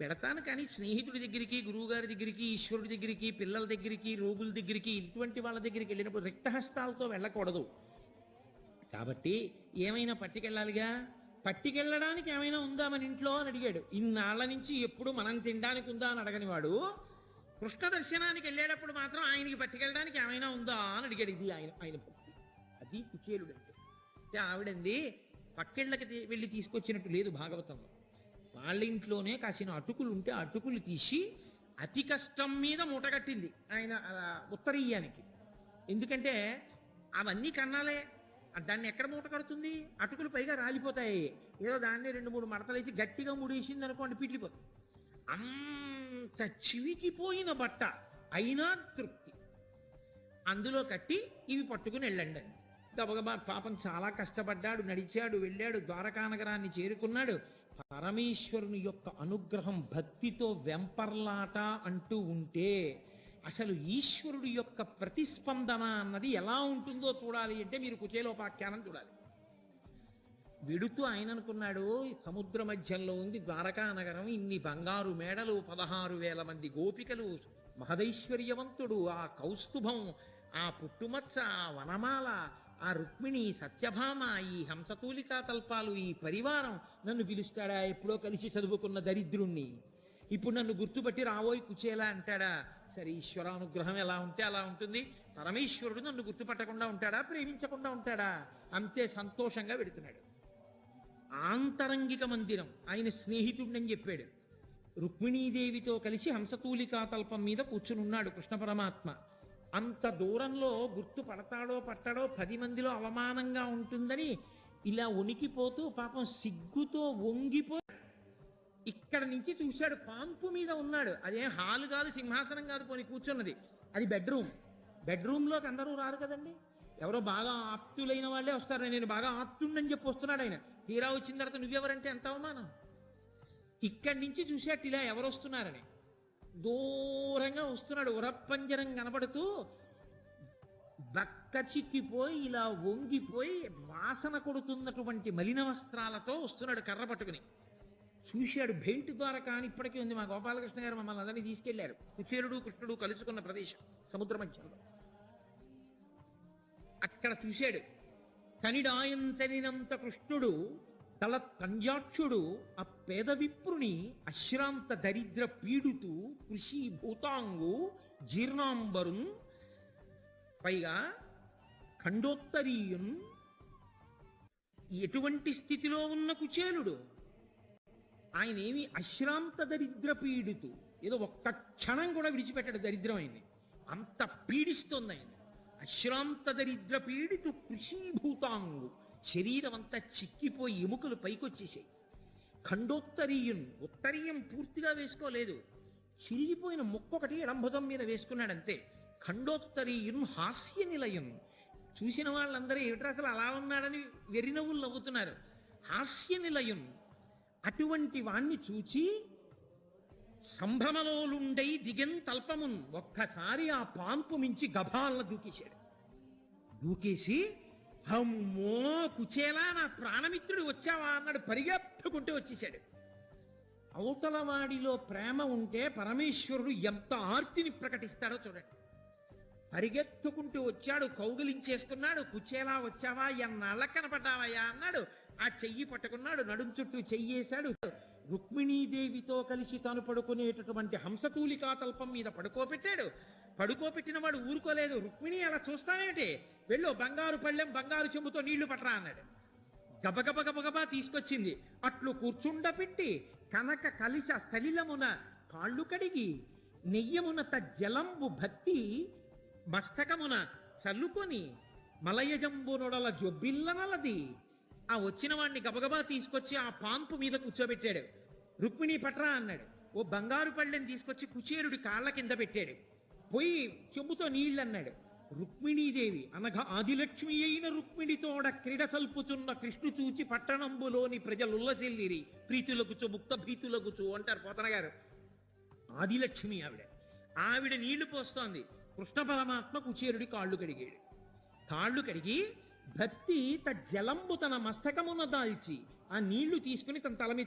పెడతాను కానీ స్నేహితుడి దగ్గరికి గురువుగారి దగ్గరికి ఈశ్వరుడి దగ్గరికి పిల్లల దగ్గరికి రోగుల దగ్గరికి ఇటువంటి వాళ్ళ దగ్గరికి వెళ్ళినప్పుడు రిక్తహస్తాలతో వెళ్ళకూడదు. కాబట్టి ఏమైనా పట్టుకెళ్ళాలిగా? పట్టుకెళ్ళడానికి ఏమైనా ఉందా మన ఇంట్లో అని అడిగాడు. ఇన్నాళ్ళ నుంచి ఎప్పుడు మనం తినడానికి ఉందా అని అడగని వాడు. కృష్ణ దర్శనానికి వెళ్ళేటప్పుడు మాత్రం ఆయనకి పట్టుకెళ్ళడానికి ఏమైనా ఉందా అని అడిగాడు. ఇది ఆయన ఆయన భక్తి. అది కుచేలుడు అంటే. ఆవిడంది పక్కెళ్ళకి వెళ్ళి తీసుకొచ్చినట్టు లేదు భాగవతంలో. వాళ్ళ ఇంట్లోనే కాసిన అటుకులు ఉంటే అటుకులు తీసి అతి కష్టం మీద మూటగట్టింది ఆయన ఉత్తరీయానికి. ఎందుకంటే అవన్నీ కన్నాలే. దాన్ని ఎక్కడ మూట కడుతుంది? అటుకులు పైగా రాలిపోతాయి. ఏదో దాన్ని రెండు మూడు మడతలేసి గట్టిగా ముడేసింది అనుకోండి పిట్లిపోతుంది అంత చివికిపోయిన బట్ట అయినా తృప్తి. అందులో కట్టి ఇవి పట్టుకుని వెళ్ళండి అని. గబగబా పాపం చాలా కష్టపడ్డాడు నడిచాడు వెళ్ళాడు ద్వారకా నగరాన్ని చేరుకున్నాడు. పరమేశ్వరుని యొక్క అనుగ్రహం భక్తితో వెంపర్లాట అంటూ ఉంటే అసలు ఈశ్వరుడి యొక్క ప్రతిస్పందన అన్నది ఎలా ఉంటుందో చూడాలి అంటే మీరు కుచేలోపాఖ్యానం చూడాలి. విడుతూ ఆయన అనుకున్నాడు సముద్ర మధ్యంలో ఉంది ద్వారకా నగరం ఇన్ని బంగారు మేడలు పదహారు వేల మంది గోపికలు మహదైశ్వర్యవంతుడు ఆ కౌస్తుభం ఆ పుట్టుమచ్చ ఆ వనమాల ఆ రుక్మిణి సత్యభామ ఈ హంసతూలికా తల్పాలు ఈ పరివారం నన్ను పిలుస్తాడా? ఎప్పుడో కలిసి చదువుకున్న దరిద్రుణ్ణి. ఇప్పుడు నన్ను గుర్తుపట్టి రావోయి కుచేలా అంటాడా? సరే ఈశ్వరానుగ్రహం ఎలా ఉంటే అలా ఉంటుంది. పరమేశ్వరుడు నన్ను గుర్తుపట్టకుండా ఉంటాడా? ప్రేమించకుండా ఉంటాడా? అంతే సంతోషంగా పెడుతున్నాడు ఆంతరంగిక మందిరం ఆయన స్నేహితుడిని చెప్పాడు. రుక్మిణీదేవితో కలిసి హంసతూలికా తల్పం మీద కూర్చుని ఉన్నాడు కృష్ణ పరమాత్మ. అంత దూరంలో గుర్తుపడతాడో పట్టాడో పట్టడో పది మందిలో అవమానంగా ఉంటుందని ఇలా ఉనికిపోతూ పాపం సిగ్గుతో వంగిపో ఇక్కడ నుంచి చూశాడు పాంపు మీద ఉన్నాడు. అదేం హాలు కాదు సింహాసనం కాదు పోని కూర్చున్నది. అది బెడ్రూమ్. బెడ్రూమ్లోకి అందరూ రారు కదండి. ఎవరో బాగా ఆప్తులైన వాళ్ళే వస్తారు. నేను బాగా ఆప్తుండని చెప్పి వస్తున్నాడు ఆయన. తీరా వచ్చిన తర్వాత నువ్వెవరంటే ఎంత అవమానం? ఇక్కడి నుంచి చూసేట్టు ఇలా ఎవరు వస్తున్నారని దూరంగా వస్తున్నాడు. ఉరప్పంజరం కనబడుతూ బక్క చిక్కిపోయి ఇలా వంగిపోయి వాసన కొడుతున్నటువంటి మలిన వస్త్రాలతో వస్తున్నాడు కర్ర పట్టుకుని. చూశాడు బెల్ట్ ద్వారా కానీ ఇప్పటికీ ఉంది. మా గోపాలకృష్ణ గారు మమ్మల్ని అందరినీ తీసుకెళ్ళారు. కుచేరుడు కృష్ణుడు కలుసుకున్న ప్రదేశం సముద్ర మధ్యంలో. అక్కడ చూశాడు. కనిడాయంచనినంత కృష్ణుడు తల కంజాక్షుడు ఆ పేద విప్రుని అశ్రాంత దరిద్ర పీడుతూ కృషి భూతాంగు జీర్ణాంబరున్ పైగా ఖండోత్తరీయున్ ఎటువంటి స్థితిలో ఉన్న కుచేలుడు? ఆయన ఏమి అశ్రాంత దరిద్ర పీడితు. ఏదో ఒక్క క్షణం కూడా విడిచిపెట్టాడు దరిద్రమైంది. అంత పీడిస్తుంది ఆయన. అశ్రాంత దరిద్ర పీడితు కృషీభూతాంగు శరీరం అంతా చిక్కిపోయి ఎముకలు పైకొచ్చేసాయి ఖండోత్తరీయున్ ఉత్తరీయం పూర్తిగా వేసుకోలేదు. చిరిగిపోయిన ముక్కొకటి ఎడంభుజం మీద వేసుకున్నాడంతే. ఖండోత్తరీయున్ హాస్య నిలయం చూసిన వాళ్ళందరూ ఏమిట్రా అసలు అలా ఉన్నాడని వెర్రినవ్వులు నవ్వుతున్నారు. హాస్య నిలయం అటువంటి వాణ్ణి చూచి సంభ్రమలోలుండై దిగెన్ తల్పమున్ ఒక్కసారి ఆ పాంపు మించి గభాలను దూకేశాడు. దూకేసి అమ్మో కుచేలా నా ప్రాణమిత్రుడు వచ్చావా అన్నాడు. పరిగెత్తుకుంటూ వచ్చేసాడు అవతల వాడిలో ప్రేమ ఉంటే పరమేశ్వరుడు ఎంత ఆర్తిని ప్రకటిస్తాడో చూడండి. పరిగెత్తుకుంటూ వచ్చాడు కౌగిలించేసుకున్నాడు. కుచేలా వచ్చావా? ఎన్నాళ్ళ కనపడ్డావయ్యా? అన్నాడు. ఆ చెయ్యి పట్టుకున్నాడు నడుము చుట్టూ చెయ్యేశాడు. రుక్మిణీదేవితో కలిసి తాను పడుకునేటటువంటి హంసతూలికా తల్పం మీద పడుకోబెట్టాడు. పడుకోబెట్టిన వాడు ఊరుకోలేదు. రుక్మిణి అలా చూస్తానేటి వెళ్ళు బంగారు పళ్ళెం బంగారు చెంబుతో నీళ్ళు పట్టరా అన్నాడు. గబగబ గబగబా తీసుకొచ్చింది. అట్లు కూర్చుండపెట్టి కనక కలిస సలిలమున కాళ్ళు కడిగి నెయ్యమున జలంబు భక్తి మస్తకమున చల్లుకొని మలయజంబునొడల జొబ్బిల్లనలది ఆ వచ్చిన వాడిని గబగబా తీసుకొచ్చి ఆ పాంపు మీద కూర్చోబెట్టాడు. రుక్మిణి పట్రా అన్నాడు. ఓ బంగారు పళ్ళెని తీసుకొచ్చి కుచేరుడి కాళ్ళ కింద పెట్టాడు. పోయి చెంబుతో నీళ్ళు అన్నాడు రుక్మిణీదేవి అనగా ఆదిలక్ష్మి అయిన రుక్మిణితోడ క్రీడ కల్పుతున్న కృష్ణు చూచి పట్టణంబులోని ప్రజలుల్లసిల్లిరి ప్రీతులకుచు ముక్త భీతులకుచు అంటారు పోతన గారు. ఆదిలక్ష్మి ఆవిడ. ఆవిడ నీళ్ళు పోస్తోంది. కృష్ణ పరమాత్మ కుచేరుడి కాళ్ళు కడిగాడు. కాళ్ళు కడిగి భక్తి త జలంబు తన మస్తకమున దాల్చి ఆ నీళ్ళు తీసుకుని తన తల మీద